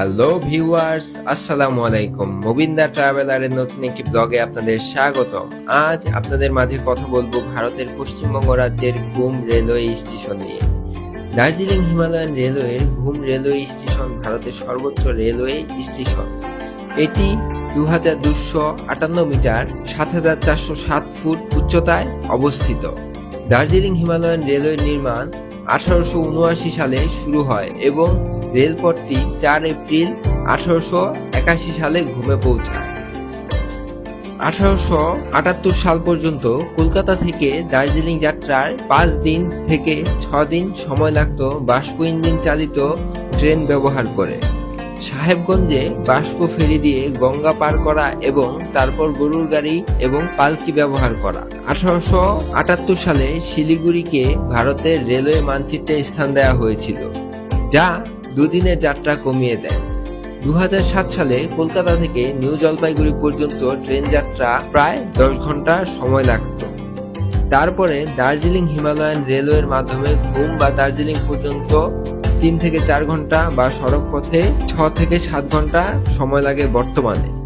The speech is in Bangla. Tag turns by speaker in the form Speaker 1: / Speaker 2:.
Speaker 1: হ্যালো ভিউয়ার্স আসসালামু আলাইকুম মোবিন্দা ট্রাভেলারের নতুন একটি ব্লগে আপনাদের স্বাগত আজ আপনাদের মাঝে কথা বলব ভারতের পশ্চিমবঙ্গ রাজ্যের ঘুম রেলওয়ে স্টেশন নিয়ে। দার্জিলিং হিমালয়ান রেলওয়ের ঘুম রেলওয়ে স্টেশন ভারতের সর্বোচ্চ রেলওয়ে স্টেশন। এটি দু হাজার দুশো আটান্ন মিটার, সাত হাজার চারশো সাত ফুট উচ্চতায় অবস্থিত। দার্জিলিং হিমালয়ান রেলওয়ের নির্মাণ আঠারোশো উনআশি সালে শুরু হয় এবং রেলপথটি চার এপ্রিল আঠারোশো একাশি সালে ঘুমে পৌঁছায়। আঠারোশো আটাত্তর সাল পর্যন্ত কলকাতা থেকে দার্জিলিং যাত্রার পাঁচ দিন থেকে ছ দিন সময় লাগতো বাষ্প ইঞ্জিন চালিত ট্রেন ব্যবহার করে। সাহেবগঞ্জে বাষ্প ফেরি দিয়ে গঙ্গা পার করা এবং তারপর গরুর গাড়ি এবং পালকি ব্যবহার করা। আঠারোশো আটাত্তর সালে শিলিগুড়িকে ভারতের রেলওয়ে মানচিত্রে স্থান দেওয়া হয়েছিল, যা দুদিনের যাত্রা কমিয়ে দেয়। দু সালে কলকাতা থেকে নিউ জলপাইগুড়ি পর্যন্ত ট্রেন যাত্রা প্রায় দশ ঘণ্টা সময় লাগত। তারপরে দার্জিলিং হিমালয়ান রেলওয়ের মাধ্যমে ঘুম বা দার্জিলিং পর্যন্ত তিন থেকে চার ঘণ্টা বা সড়ক পথে ছ থেকে সাত ঘণ্টা সময় লাগে বর্তমানে।